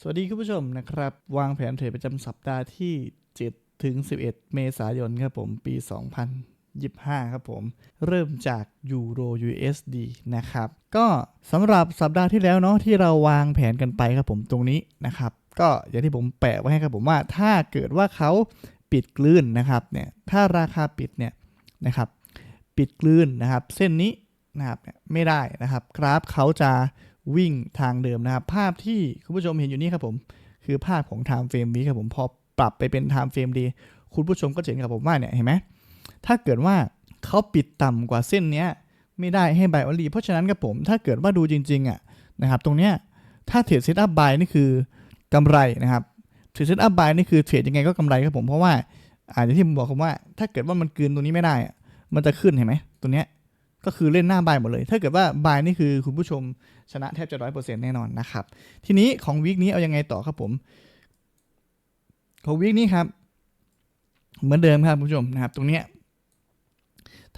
สวัสดีคุณผู้ชมนะครับ วางแผนเทรดประจำสัปดาห์ที่ 7 ถึง 11 เมษายนครับผม ปี 2025 ครับผม เริ่มจากยูโร USD นะครับ ก็สำหรับสัปดาห์ที่แล้วเนาะที่เราวางแผนกันไปครับผมตรงนี้นะครับ ก็อย่างที่ผมแปะไว้ให้ครับผมว่าถ้าเกิดว่าเขาปิดกลื่นนะครับเนี่ยถ้าราคาปิดเนี่ยนะครับปิดกลื่นนะครับ เส้นนี้นะครับไม่ได้นะครับ กราฟเขาจะ วิ่งทางเดิมนะครับ ภาพที่คุณผู้ชมเห็นอยู่นี่ครับผม คือภาพของ time frame วีครับผม พอปรับไปเป็น time frame day คุณผู้ชมก็เห็นครับผมว่าเนี่ยเห็นไหม ถ้าเกิดว่าเขาปิดต่ำกว่าเส้นเนี้ยไม่ได้ให้ buy only เพราะฉะนั้นครับผม ถ้าเกิดว่าดูจริงๆอะนะครับ ตรงเนี้ยถ้าเทรด set up buy นี่คือกำไรนะครับเทรด set up buy นี่คือเทรดยังไงก็กำไรครับผม เพราะว่าอาจจะที่ผมบอกผมว่า ถ้าเกิดว่ามันกลืนตรงนี้ไม่ได้อะมันจะขึ้นเห็นไหมตัวเนี้ย ก็คือเล่นหน้า buy หมดเลย ถ้าเกิดว่า buy นี่คือคุณผู้ชมชนะแทบจะร้อยเปอร์เซ็นต์แน่นอนนะครับ ทีนี้ของวีคนี้เอายังไงต่อครับผม ของวีคนี้ครับ เหมือนเดิมครับคุณผู้ชมนะครับ ตรงเนี้ย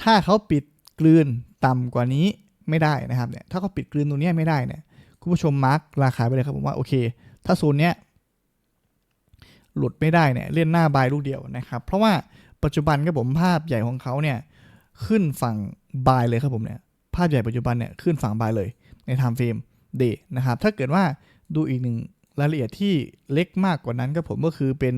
ถ้าเขาปิดกลืนต่ำกว่านี้ไม่ได้นะครับเนี่ยถ้าเขาปิดกลืนตรงนี้ไม่ได้เนี่ยคุณผู้ชมมาร์กราคาไปเลยครับผมว่าโอเค ถ้าโซนเนี้ยหลุดไม่ได้เนี่ยเล่นหน้าบายลูกเดียวนะครับ เพราะว่าปัจจุบันครับผมภาพใหญ่ของเขาเนี่ยขึ้นฝั่ง บายเลยครับผมเนี่ยภาพใหญ่ปัจจุบันเนี่ยขึ้นฝั่งบายเลยในไทม์เฟรมเดย์นะครับถ้าเกิดว่าดูอีกหนึ่งรายละเอียดที่เล็กมากกว่านั้นก็ผมก็คือเป็น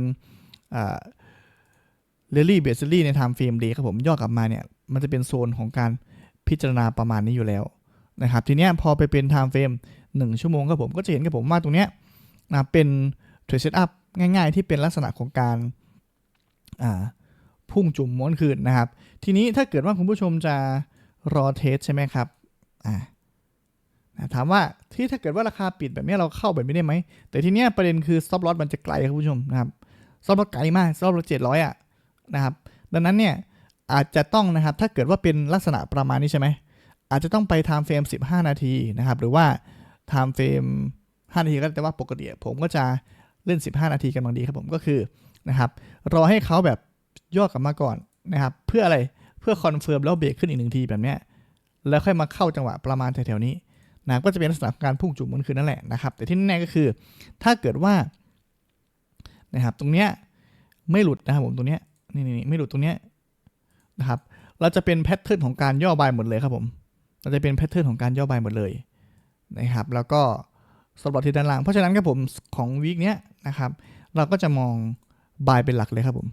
เรลลี่เบสลี่ในไทม์เฟรมเดย์ครับผมย่อกลับมาเนี่ยมันจะเป็นโซนของการพิจารณาประมาณนี้อยู่แล้วนะครับทีเนี้ยพอไปเป็นไทม์เฟรม1 ชั่วโมงครับผมก็จะเห็นกับผมว่าตรงเนี้ยนะเป็นเทรดเซตอัพง่ายๆ ที่เป็นลักษณะของการ พุ่งจุ่มม้วนคืนนะครับ ทีนี้ถ้าเกิดว่าคุณผู้ชมจะรอเทสใช่ไหมครับอ่าถามว่าที่ถ้าเกิดว่าราคาปิดแบบนี้เราเข้าแบบนี้ได้ไหม แต่ทีเนี้ยประเด็นคือ stop loss มันจะไกลครับผู้ชมนะครับ stop loss ไกลมาก stop loss เจ็ดร้อยอะนะครับดังนั้นเนี่ยอาจจะต้องนะครับถ้าเกิดว่าเป็นลักษณะประมาณนี้ใช่ไหมอาจจะต้องไป time frame 15 นาทีนะครับหรือว่า time frame 5นาทีก็แต่ว่าปกติผมก็จะเล่น 15 นาทีกันบางดีครับผมก็คือนะครับรอให้เขาแบบ ย่อกลับมาก่อนนะครับ เพื่ออะไรเพื่อคอนเฟิร์มแล้วเบรกขึ้นอีกหนึ่งทีแบบเนี้ยแล้วค่อยมาเข้าจังหวะประมาณแถวๆนี้นะก็จะเป็นลักษณะการพุ่งจุ่มมันคืนนั่นแหละนะครับ แต่ที่แน่ก็คือ ถ้าเกิดว่านะครับตรงเนี้ยไม่หลุดนะครับผมตรงเนี้ยนี่นี่ไม่หลุดตรงเนี้ยนะครับ เราจะเป็นแพทเทิร์นของการย่อบายหมดเลยครับผมเราจะเป็นแพทเทิร์นของการย่อบายหมดเลยนะครับ แล้วก็สำหรับที่ด้านล่างเพราะฉะนั้นครับผมของวีคเนี้ยนะครับ เราก็จะมองบายเป็นหลักเลยครับผม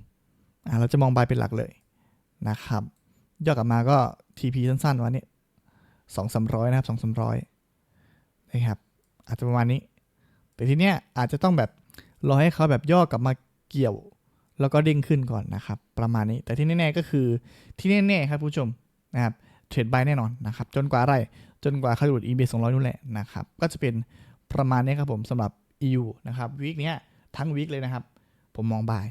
อ่าเราจะมองบายเป็นหลักเลยนะครับย่อกลับมาก็ TP สั้นๆวันนี้สองสามร้อยนะครับสองสามร้อยนะครับอาจจะประมาณนี้ แต่ทีเนี้ยอาจจะต้องแบบรอให้เขาแบบย่อกลับมาเกี่ยว แล้วก็เด้งขึ้นก่อนนะครับ ประมาณนี้ แต่ที่แน่ๆก็คือที่แน่ๆครับผู้ชมนะครับเทรดบายแน่นอนนะครับ จนกว่าอะไร จนกว่าเขาหลุด EB 200นู่นแหละนะครับ ก็จะเป็นประมาณนี้ครับผมสำหรับ EU นะครับวีคนี้ทั้งวีคเลยนะครับ ผมมองบาย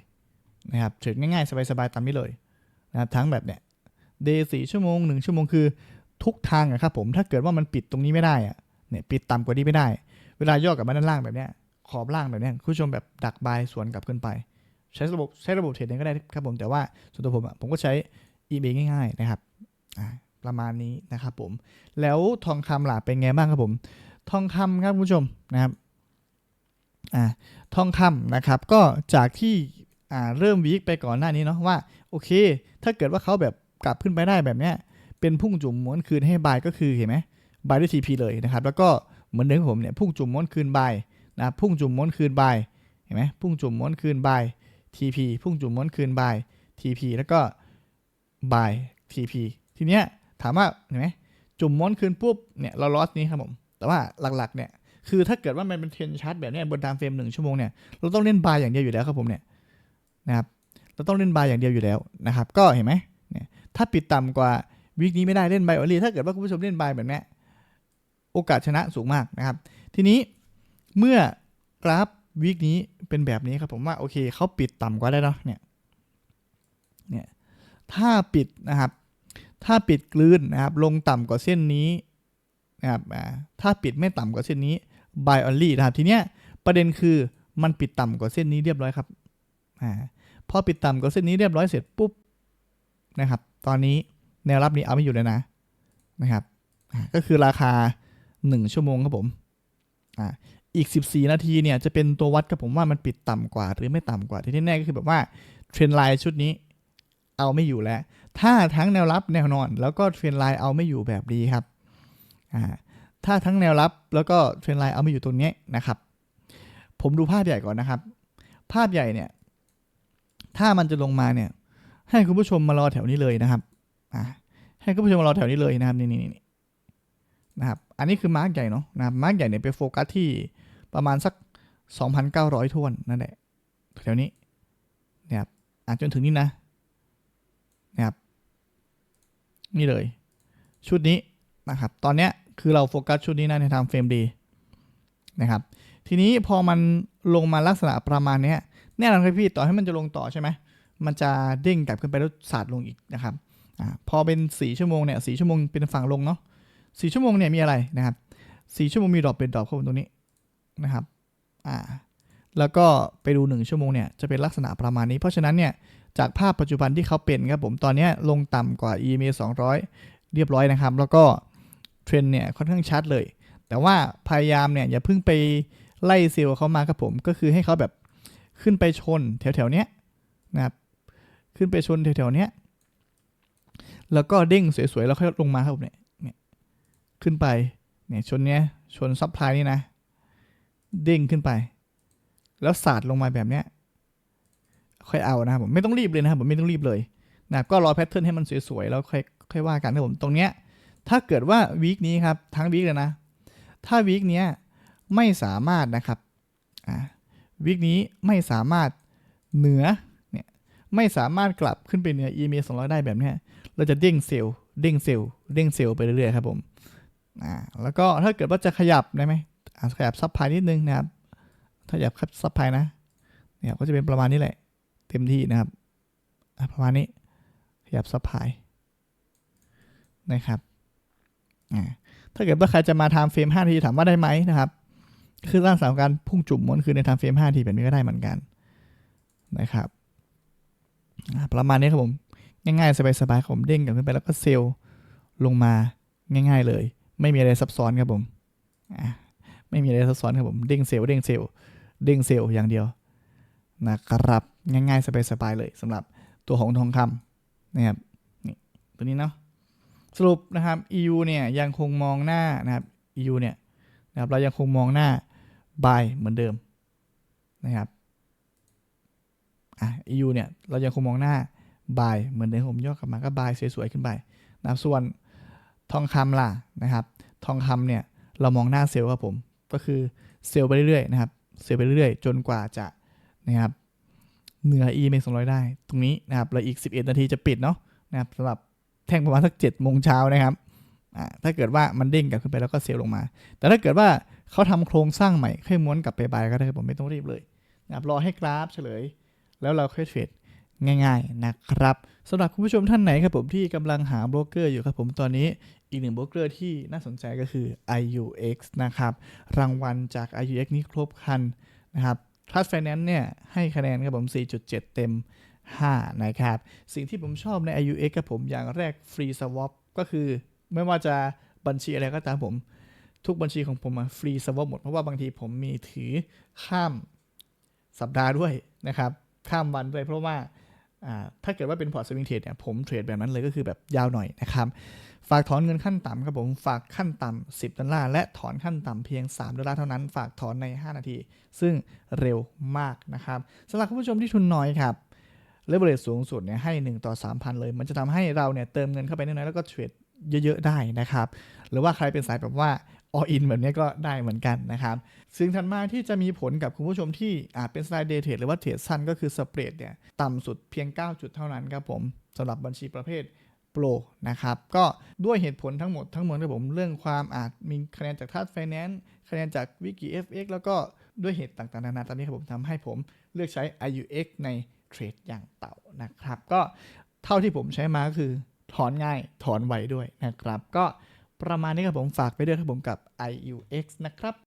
นะครับเทรดง่ายๆ สบายๆตามนี้เลยนะครับทั้งแบบเนี้ยเดย์สี่ชั่วโมงหนึ่งชั่วโมงคือทุกทางอะครับผมถ้าเกิดว่ามันปิดตรงนี้ไม่ได้อะเนี่ยปิดต่ำกว่านี้ไม่ได้ เวลาย่อกับมาด้านล่างแบบเนี้ยขอบล่างแบบเนี้ยคุณผู้ชมแบบดักบายสวนกลับขึ้นไป ใช้ระบบใช้ระบบเทรดเองก็ได้ครับผมแต่ว่าส่วนตัวผมอะผมก็ใช้ eBay ง่าย ๆนะครับประมาณนี้นะครับผม แล้วทองคำล่ะเป็นไงบ้างครับผม ทองคำครับคุณผู้ชมนะครับอ่าทองคำนะครับก็จากที่ อ่าเริ่มวีคไปก่อนหน้านี้เนาะว่าโอเค ถ้าเกิดว่าเขาแบบกลับขึ้นไปได้แบบเนี้ยเป็นพุ่งจุ่มม้วนคืนให้บายก็คือเห็นไหมบายด้วย TP เลยนะครับ แล้วก็เหมือนเดิมผมเนี่ยพุ่งจุ่มม้วนคืนบายนะพุ่งจุ่มม้วนคืนบายเห็นไหมพุ่งจุ่มม้วนคืนบาย TP พุ่งจุ่มม้วนคืนบาย TP แล้วก็บาย TP ทีเนี้ยถามว่าเห็นไหมจุ่มม้วนคืนปุ๊บเนี่ยเราลอสนี้ครับผมแต่ว่าหลักๆเนี่ยคือถ้าเกิดว่ามันเป็นเทรนชาร์ตแบบนี้บนตามเฟรมหนึ่งชั่วโมงเนี่ยเราต้องเล่นบายอย่างเดียวอยู่แล้วครับผมเนี่ย นะครับเราต้องเล่นบายอย่างเดียวอยู่แล้วนะครับ ก็เห็นไหมเนี่ยถ้าปิดต่ำกว่าวีคนี้ไม่ได้เล่นบายออลีถ้าเกิดว่าคุณผู้ชมเล่นบายแบบนี้โอกาสชนะสูงมากนะครับ ทีนี้เมื่อกราฟวีคนี้เป็นแบบนี้ครับผมว่าโอเคเขาปิดต่ำกว่าได้เนาะเนี่ยเนี่ยถ้าปิดนะครับ ถ้าปิดกลืนนะครับ ลงต่ำกว่าเส้นนี้นะครับถ้าปิดไม่ต่ำกว่าเส้นนี้ buy only นะครับทีเนี้ยประเด็นคือมันปิดต่ำกว่าเส้นนี้เรียบร้อยครับอ่า พอปิดต่ำกว่าเส้นนี้เรียบร้อยเสร็จปุ๊บนะครับ ตอนนี้แนวรับนี้เอาไม่อยู่เลยนะนะครับ ก็คือราคา 1 ชั่วโมงครับผมอ่าอีก 14 นาทีเนี่ยจะเป็นตัววัดกับผมว่ามันปิดต่ำกว่า หรือไม่ต่ำกว่าที่แน่ๆก็คือแบบว่าเทรนไลน์ชุดนี้เอาไม่อยู่แล้ว ถ้าทั้งแนวรับแนวนอน แล้วก็เทรนไลน์เอาไม่อยู่แบบดีครับอ่าถ้าทั้งแนวรับแล้วก็เทรนไลน์เอาไม่อยู่ตรงนี้นะครับ ผมดูภาพใหญ่ก่อนนะครับ ภาพใหญ่เนี่ย ถ้ามันจะลงมาเนี่ย ให้คุณผู้ชมมารอแถวนี้เลยนะครับอ่าให้คุณผู้ชมมารอแถวนี้เลยนะครับนี่นี่นี่นะครับ อันนี้คือมาร์กใหญ่เนาะนะครับมาร์กใหญ่เนี่ยไปโฟกัสที่ประมาณสัก 2,900ทวนนั่นแหละแถวนี้นะครับอะจนถึงนี่นะนะครับนี่เลย ชุดนี้นะครับ ตอนเนี้ยคือเราโฟกัสชุดนี้นะในทางเฟรมดีนะครับ ทีนี้พอมันลงมาลักษณะประมาณเนี้ย แน่นอนครับพี่ต่อให้มันจะลงต่อใช่ไหมมันจะเด้งกลับขึ้นไปแล้วสาดลงอีกนะครับอพอเป็นสี่ชั่วโมงเนี่ยสี่ชั่วโมงเป็นฝั่งลงเนาะสี่ชั่วโมงเนี่ยมีอะไรนะครับสี่ชั่วโมงมีดรอปเป็นดรอปเข้ามาตรงนี้นะครับอ่าแล้วก็ไปดูหนึ่งชั่วโมงเนี่ยจะเป็นลักษณะประมาณนี้ เพราะฉะนั้นเนี่ยจากภาพปัจจุบันที่เขาเป็นครับผมตอนนี้ลงต่ำกว่า EMA 200 เรียบร้อยนะครับ แล้วก็เทรนเนี่ยค่อนข้างชัดเลย แต่ว่าพยายามเนี่ยอย่าเพิ่งไปไล่เซลล์เขามาครับผม ก็คือให้เขาแบบ ขึ้นไปชนแถวๆเนี้ยนะครับขึ้นไปชนแถวๆเนี้ยแล้วก็เด้งสวยๆ แล้วค่อยลงมาครับผมเนี่ยเนี่ยขึ้นไปเนี่ยชนเนี้ยชนซับพลายนี่นะ เด้งขึ้นไป แล้วสาดลงมาแบบเนี้ยค่อยเอานะครับผมไม่ต้องรีบเลยนะครับผมไม่ต้องรีบเลยนะก็รอแพทเทิร์นให้มันสวยๆแล้วค่อยค่อยว่ากันนะผมตรงเนี้ยถ้าเกิดว่าวีคนี้ครับทั้งวีคเลยนะ ถ้าวีคเนี้ยไม่สามารถนะครับอ่า วีคนี้ไม่สามารถเหนือเนี่ยไม่สามารถกลับขึ้นไปเหนือ EMA 200 ได้แบบนี้เราจะเด้งเซลล์เด้งเซลล์เด้งเซลล์ไปเรื่อยๆครับผมอ่าแล้วก็ถ้าเกิดว่าจะขยับได้ไหมขยับซับพายนิดนึงนะครับถ้าขยับซับพายนะเนี่ยก็จะเป็นประมาณนี้แหละ เต็มที่นะครับประมาณนี้ขยับซับพายนะครับอ่าถ้าเกิดว่าใครจะมาทม์เฟรม5นาทีถามว่าได้ไหมนะครับ คือร่างสามการพุ่งจุ่มม้วนคือในทม์เฟรม5นาทีแบบนี้ก็ได้เหมือนกันนะครับประมาณนี้ครับผม ง่ายๆ สบายๆครับผมเด้งกลับขึ้นไปแล้วก็เซลล์ลงมาง่าย ๆเลย ไม่มีอะไรซับซ้อนครับผมไม่มีอะไรซับซ้อนครับผมเด้งเซลล์เด้งเซลล์เด้งเซลล์อย่างเดียวนะครับง่ายๆ สบายๆเลยสำหรับตัวของทองคำนะครับนี่ตัวนี้เนาะสรุปนะครับ EU เนี่ยยังคงมองหน้านะครับ EU เนี่ยนะครับเรายังคงมองหน้า buy เหมือนเดิมนะครับอะ EU เนี่ย เรายังคงมองหน้า buy เหมือนเดิมผมย่อกลับมาก็ buy สวยๆ ขึ้นไปนะครับส่วนทองคำล่ะนะครับ ทองคำเนี่ย เรามองหน้าเซลล์ครับผม ก็คือเซลล์ไปเรื่อยๆนะครับ เซลล์ไปเรื่อยๆ จนกว่าจะนะครับเหนือ EMA 200 ได้ ตรงนี้นะครับแล้วอีก 11 นาทีจะปิดเนาะนะครับสำหรับแท่งประมาณสักเจ็ดโมงเช้านะครับอ่าถ้าเกิดว่ามันเด้งกลับขึ้นไปแล้วก็เซลลงมา แต่ถ้าเกิดว่า เขาทำโครงสร้างใหม่ค่อยม้วนกลับไปบายก็ได้ผมไม่ต้องรีบเลยนะครับรอให้กราฟเฉลย แล้วเราค่อยเทรดง่ายๆนะครับสำหรับคุณผู้ชมท่านไหนครับผมที่กำลังหาโบรกเกอร์อยู่ครับผมตอนนี้อีกหนึ่งโบรกเกอร์ที่น่าสนใจก็คือ IUX นะครับ รางวัลจาก IUX นี้ครบคันนะครับทัสไฟแนนซ์เนี่ยให้คะแนนครับผม 4.7 เต็ม 5 นะครับ สิ่งที่ผมชอบใน IUX กับผมอย่างแรกฟรีสวอปก็คือไม่ว่าจะบัญชีอะไรก็ตามผม ทุกบัญชีของผมฟรีสวอปหมด เพราะว่าบางทีผมมีถือข้ามสัปดาห์ด้วยนะครับ ข้ามวันด้วยเพราะว่าถ้าเกิดว่าเป็นพอร์ตสวิงเทรดเนี่ยผมเทรดแบบนั้นเลยก็คือแบบยาวหน่อยนะครับ ฝากถอนเงินขั้นต่ำครับผม ฝากขั้นต่ำ10 ดอลลาร์และถอนขั้นต่ำเพียง 3 ดอลลาร์เท่านั้น ฝากถอนใน 5 นาที ซึ่งเร็วมากนะครับสำหรับคุณผู้ชมที่ทุนน้อยครับเลเวลสูงสุดเนี่ยให้ 1 ต่อ 3,000 เลย มันจะทำให้เราเนี่ยเติมเงินเข้าไปน้อยๆแล้วก็เทรดเยอะๆได้นะครับ หรือว่าใครเป็นสายแบบว่า all in แบบนี้ก็ได้เหมือนกันนะครับ ซึ่งถัดมาที่จะมีผลกับคุณผู้ชมที่อาจเป็นสไตล์เดย์เทรดหรือว่าเทรดสั้นก็คือสเปรดเนี่ยต่ำสุดเพียง 9 จุดเท่านั้นครับผมสำหรับบัญชีประเภทโปรนะครับ ก็ด้วยเหตุผลทั้งหมดทั้งมวลครับผมเรื่องความอาจมีคะแนนจากทัสไฟแนนซ์คะแนนจากวิกิ FX แล้วก็ด้วยเหตุต่างๆนานาตามนี้ครับผมทำให้ผมเลือกใช้ IUX ในเทรดอย่างเต่านะครับ ก็เท่าที่ผมใช้มาก็คือถอนง่ายถอนไวด้วยนะครับ ก็ ประมาณนี้ครับผมฝากไปด้วยครับผมกับ IUX นะครับ